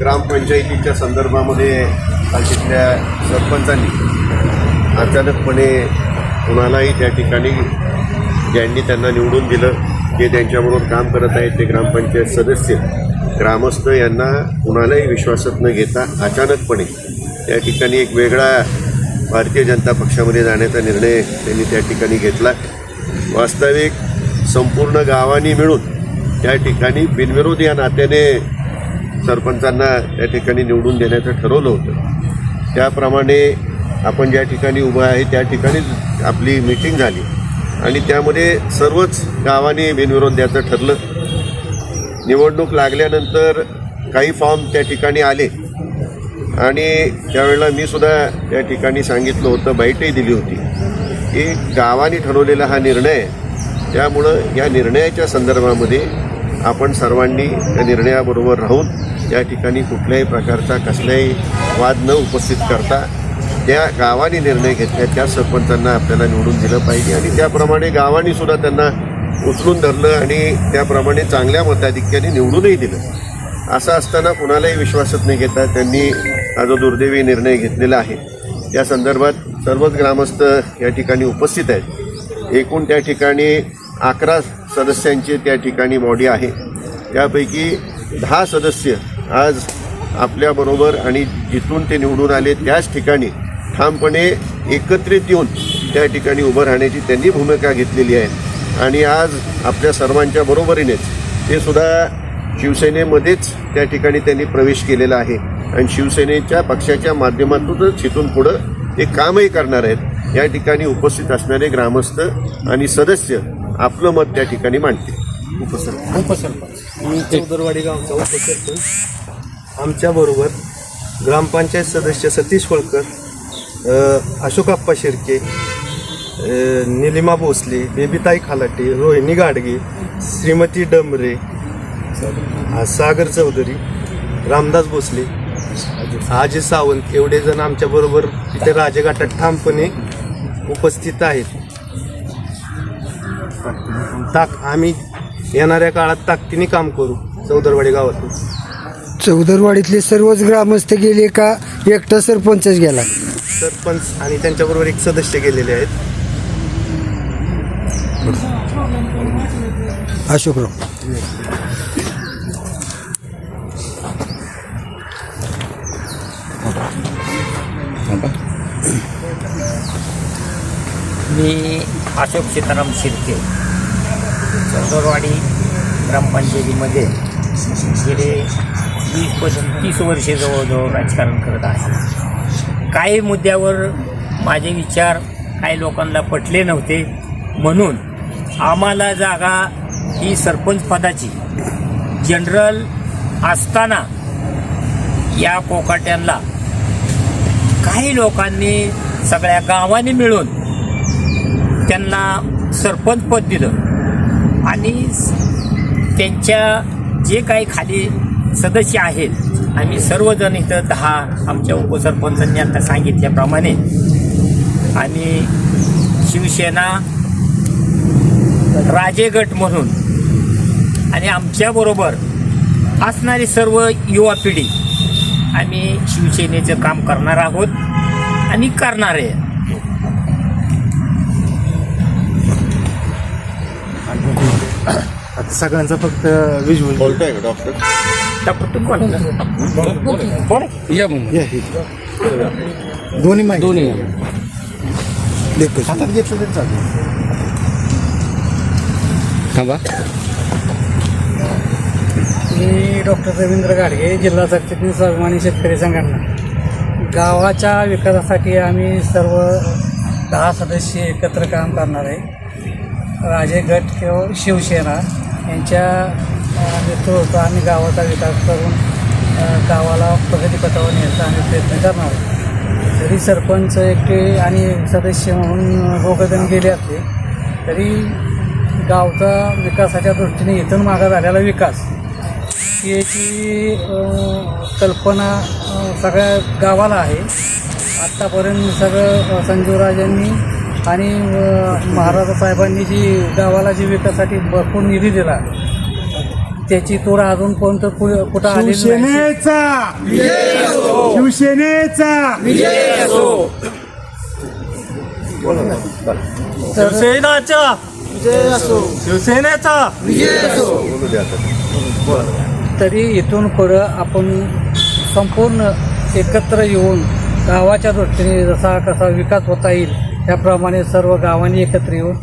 ग्रामपंचायतीच्या संदर्भामध्ये तिथल्या सरपंचांनी अचानकपणे कुणालाही त्या ठिकाणी ज्यांनी त्यांना निवडून दिलं जे त्यांच्याबरोबर काम करत आहेत ते ग्रामपंचायत सदस्य ग्रामस्थ यांना कुणालाही विश्वासात न घेता अचानकपणे त्या ठिकाणी एक वेगळा भारतीय जनता पक्षामध्ये जाण्याचा निर्णय त्यांनी त्या ठिकाणी घेतला. वास्तविक संपूर्ण गावांनी मिळून त्या ठिकाणी बिनविरोध या नात्याने सरपंचांना त्या ठिकाणी निवडून देण्याचं ठरवलं होतं. त्याप्रमाणे आपण ज्या ठिकाणी उभं आहे त्या ठिकाणी आपली मिटिंग झाली. आणि त्यामध्ये सर्वच गावांनी बिनविरोध द्यायचं ठरलं. निवडणूक लागल्यानंतर काही फॉर्म त्या ठिकाणी आले. आणि त्यावेळेला मी सुद्धा त्या ठिकाणी सांगितलं होतं बाईटही दिली होती. की गावाने ठरवलेला हा निर्णय आहे त्यामुळं या निर्णयाच्या संदर्भामध्ये आपण सर्वांनी त्या निर्णयाबरोबर राहून या ठिकाणी कुठल्याही प्रकारचा कसलाही वाद न उपस्थित करता त्या गावाने निर्णय घेतला त्या सरपंचांना आपल्याला निवडून दिलं पाहिजे. आणि त्याप्रमाणे गावाने सुद्धा त्यांना उचलून धरलं आणि त्याप्रमाणे चांगल्या मताधिक्याने निवडूनही दिलं. असं असताना कुणालाही विश्वासात न घेता त्यांनी हा जो दुर्दैवी निर्णय घेतलेला आहे त्या संदर्भात सर्वच ग्रामस्थ या ठिकाणी उपस्थित आहेत. एकूण त्या ठिकाणी अकरा सदस्यांची त्या ठिकाणी बॉडी आहे. त्यापैकी दहा सदस्य आज आपल्याबरोबर आणि जिथून ते निवडून आले त्याच ठिकाणी ठामपणे एकत्रित येऊन त्या ठिकाणी उभं राहण्याची त्यांनी भूमिका घेतलेली आहे. आणि आज आपल्या सर्वांच्या बरोबरीनेच ते सुद्धा शिवसेनेमध्येच त्या ठिकाणी त्यांनी प्रवेश केलेला आहे. आणि शिवसेनेच्या पक्षाच्या माध्यमातूनच इथून पुढं ते कामही करणार आहेत. या ठिकाणी उपस्थित असणारे ग्रामस्थ आणि सदस्य आपलं मत त्या ठिकाणी मांडते उपसर उपसरपंच. मी चौदरवाडी गावचा उपसरपंच. आमच्याबरोबर ग्रामपंचायत सदस्य सतीश होळकर अ, अशोक आप्पा शिर्के निलिमा भोसले बेबीताई खालाटे रोहिणी गाडगे श्रीमती डमरे सागर चौधरी रामदास भोसले आजी सावंत एवढे जण आमच्याबरोबर इथे राजघाटात ठामपणे उपस्थित आहेत. ताक आम्ही येणाऱ्या काळात ताकदीने काम करू चौदरवाडी गावातून. चौदरवाडीतले सर्वच ग्रामस्थ गेले का एकटा सरपंचच गेला. सरपंच आणि त्यांच्याबरोबर एक सदस्य गेलेले आहेत. अशोकराव. मी अशोक सीताराम शिर्के चौदरवाडी ग्रामपंचायतीमध्ये गेले वीसपासून तीस वर्षे जवळजवळ राजकारण करत आहे. काही मुद्द्यावर माझे विचार काही लोकांना पटले नव्हते. म्हणून आम्हाला जागा ही सरपंच पदाची जनरल असताना या कोकाट्यांना काही लोकांनी सगळ्या गावांनी मिळून त्यांना सरपंच पद दिलं. आणि त्यांच्या जे काही खाली सदस्य आहेत. आम्ही सर्वजण इथं दहा आमच्या उपसरपंचांनी आता सांगितल्याप्रमाणे आणि शिवसेना राजेगट म्हणून आणि आमच्याबरोबर असणारी सर्व युवा पिढी आम्ही शिवसेनेचं काम करणार आहोत आणि करणार आहे. सगळ्यांचा फक्त विज्युअल बोलतोय का डॉक्टर डॉक्टर तू कोण बोला. की. दोन्ही माहिती. दोन्ही हातात घेतलं तरी चालतं मी डॉक्टर रवींद्र गाडगे जिल्हा सरचिटणीस स्वाभिमानी शेतकरी संघटना. गावाच्या विकासासाठी आम्ही सर्व दहा सदस्य एकत्र काम करणार आहे. राजे गट किंवा शिवसेना. यांच्या अ, आणि गावाचा विकास करून गावाला प्रगतीपथावर न्यायचा आम्ही प्रयत्न करणार आहोत. जरी सरपंच एकटे आणि सदस्य म्हणून दोघंजण गेले असले तरी गावचा विकासाच्या दृष्टीने इथून मागा झालेला विकास याची कल्पना सगळ्या गावाला आहे. आत्तापर्यंत सगळं अ, संजीवराजांनी आणि महाराजा साहेबांनी जी गावाला जी विकासासाठी भरपूर निधी दिला त्याची तोड अजून कोणतं कु- कुठं नाही. शिवसेनेचा! शिवसेनेचा! शिवसेनाचा! तरी इथून पुढं आपण संपूर्ण एकत्र येऊन गावाच्या दृष्टीने जसा कसा विकास होता येईल त्याप्रमाणे सर्व गावांनी एकत्र येऊन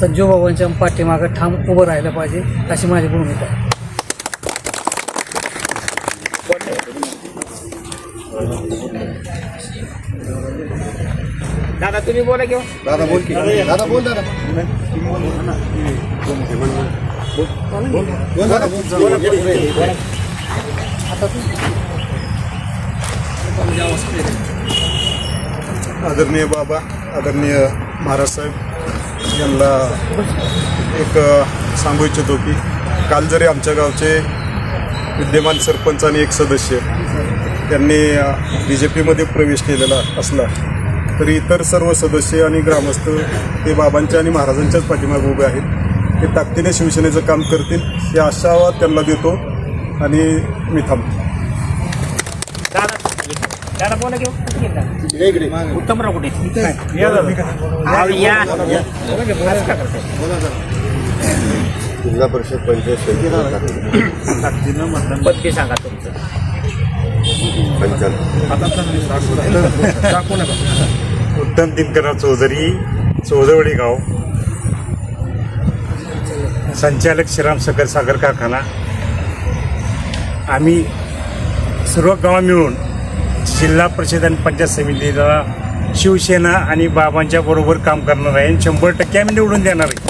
संजीव बाबांच्या पाठीमागं ठाम उभं राहिलं पाहिजे अशी माझी भूमिका आहे. दादा तुम्ही बोला घेऊ दादा बोल की. दादा बोल दादा आदरणीय बाबा आदरणीय महाराज साहेब यांना एक सांगू इच्छितो की काल जरी आमच्या गावचे विद्यमान सरपंच आणि एक सदस्य त्यांनी बी जे पीमध्ये प्रवेश केलेला असला तरी इतर सर्व सदस्य आणि ग्रामस्थ ते बाबांच्या आणि महाराजांच्याच पाठीमागे उभे आहेत. ते ताकदीने शिवसेनेचं काम करतील या आशावाद त्यांना देतो आणि मी थांबतो दादा दादा बोला घेऊ कुठे गेला? उत्तमराव कुठे? हा? जिल्हा परिषद पंचायत समिती पत्ते सांगा तुमचं. पंचायत उत्तम दिनकरराव चौधरी चौदवडी गाव. संचालक श्रीराम सकल सागर कारखाना. आम्ही सर्व गाव मिळून जिल्हा परिषद आणि पंचायत समितीला शिवसेना आणि बाबांच्या बरोबर काम करणार आहे आणि शंभर टक्के आम्ही निवडून देणार आहे.